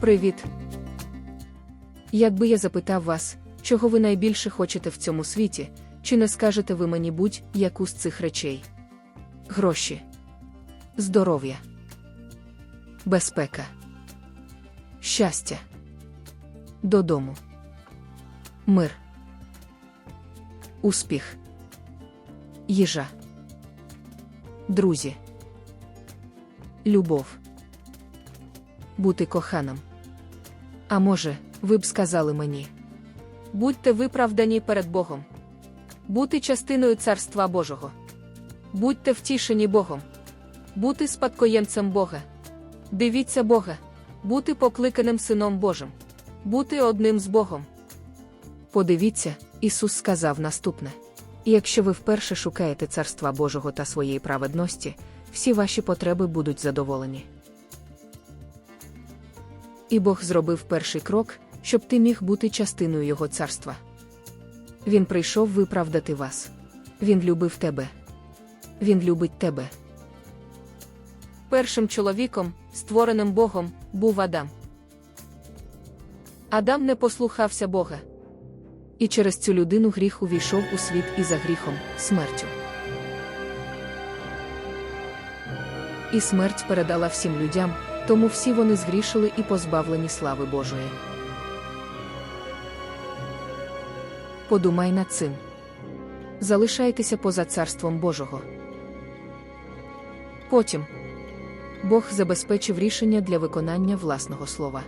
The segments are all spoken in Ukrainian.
Привіт. Якби я запитав вас, чого ви найбільше хочете в цьому світі, чи не скажете ви мені будь-яку з цих речей? Гроші, здоров'я, безпека, щастя, додому, мир, успіх, їжа, друзі, любов, бути коханим. А може, ви б сказали мені. Будьте виправдані перед Богом. Бути частиною Царства Божого. Будьте втішені Богом. Бути спадкоємцем Бога. Дивіться Бога. Бути покликаним Сином Божим. Бути одним з Богом. Подивіться, Ісус сказав наступне. Якщо ви вперше шукаєте Царства Божого та своєї праведності, всі ваші потреби будуть задоволені. І Бог зробив перший крок, щоб ти міг бути частиною Його царства. Він прийшов виправдати вас. Він любив тебе. Він любить тебе. Першим чоловіком, створеним Богом, був Адам. Адам не послухався Бога. І через цю людину гріх увійшов у світ і за гріхом смертю. І смерть передала всім людям, тому всі вони згрішили і позбавлені слави Божої. Подумай над цим. Залишайтеся поза царством Божого. Потім Бог забезпечив рішення для виконання власного слова.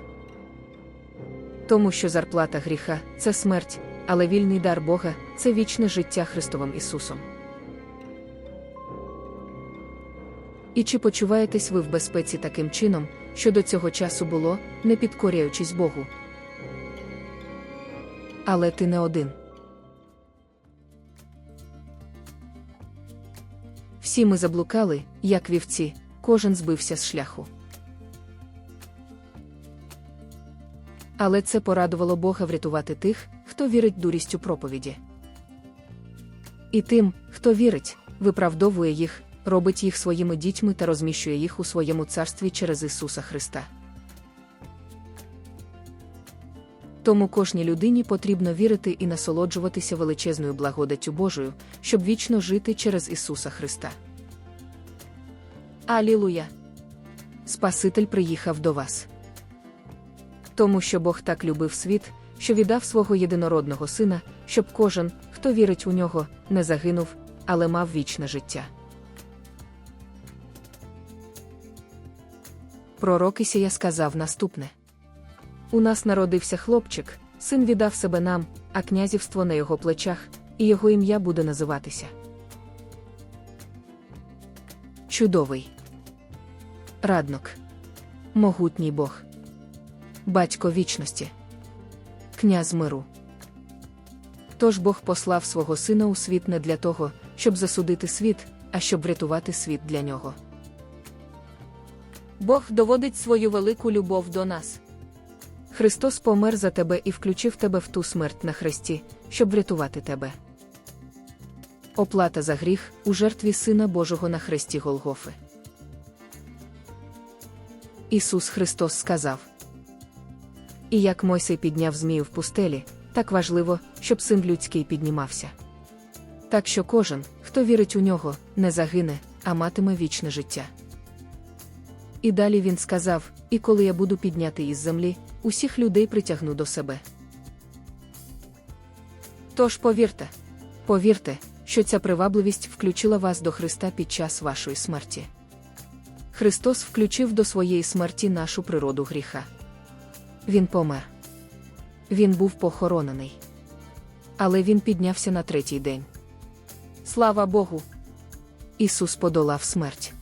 Тому що зарплата гріха це смерть, але вільний дар Бога це вічне життя Христовим Ісусом. І чи почуваєтесь ви в безпеці таким чином, що до цього часу було, не підкоряючись Богу? Але ти не один. Всі ми заблукали, як вівці, кожен збився з шляху. Але це порадувало Бога врятувати тих, хто вірить дурістю проповіді. І тим, хто вірить, виправдовує їх, робить їх своїми дітьми та розміщує їх у своєму царстві через Ісуса Христа. Тому кожній людині потрібно вірити і насолоджуватися величезною благодаттю Божою, щоб вічно жити через Ісуса Христа. Алілуя! Спаситель приїхав до вас. Тому що Бог так любив світ, що віддав свого єдинородного сина, щоб кожен, хто вірить у нього, не загинув, але мав вічне життя. Пророк Ісія сказав наступне. У нас народився хлопчик, син віддав себе нам, а князівство на його плечах, і його ім'я буде називатися. Чудовий. Раднок. Могутній Бог. Батько вічності. Князь миру. Тож Бог послав свого сина у світ не для того, щоб засудити світ, а щоб врятувати світ для нього. Бог доводить свою велику любов до нас. Христос помер за тебе і включив тебе в ту смерть на хресті, щоб врятувати тебе. Оплата за гріх у жертві Сина Божого на хресті Голгофи. Ісус Христос сказав: І як Мойсей підняв змію в пустелі, так важливо, щоб син людський піднімався. Так що кожен, хто вірить у нього, не загине, а матиме вічне життя. І далі він сказав: І коли я буду підняти із землі, усіх людей притягну до себе. Тож повірте, повірте, що ця привабливість включила вас до Христа під час вашої смерті. Христос включив до своєї смерті нашу природу гріха. Він помер. Він був похоронений. Але він піднявся на третій день. Слава Богу! Ісус подолав смерть.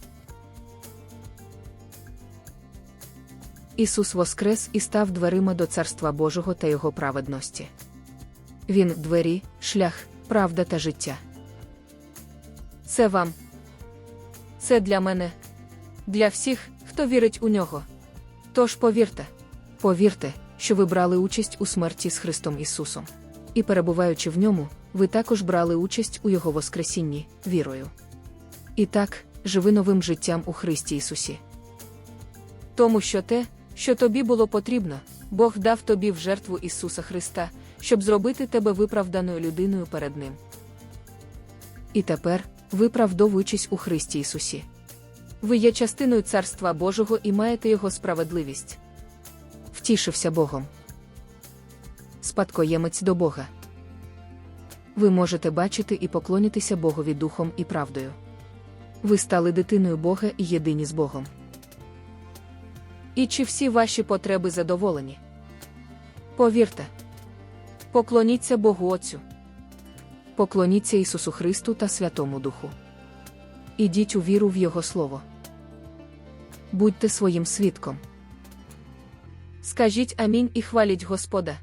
Ісус воскрес і став дверима до Царства Божого та Його праведності. Він двері, шлях, правда та життя. Це вам. Це для мене, для всіх, хто вірить у нього. Тож повірте, повірте, що ви брали участь у смерті з Христом Ісусом. І перебуваючи в ньому, ви також брали участь у Його Воскресінні, вірою. І так, живи новим життям у Христі Ісусі. Тому що те, Що тобі було потрібно, Бог дав тобі в жертву Ісуса Христа, щоб зробити тебе виправданою людиною перед Ним. І тепер, виправдовуючись у Христі Ісусі. Ви є частиною Царства Божого і маєте Його справедливість. Втішився Богом. Спадкоємець до Бога. Ви можете бачити і поклонятися Богові духом і правдою. Ви стали дитиною Бога і єдині з Богом. І чи всі ваші потреби задоволені? Повірте. Поклоніться Богу Отцю. Поклоніться Ісусу Христу та Святому Духу. Ідіть у віру в Його Слово. Будьте своїм свідком. Скажіть амінь і хваліть Господа.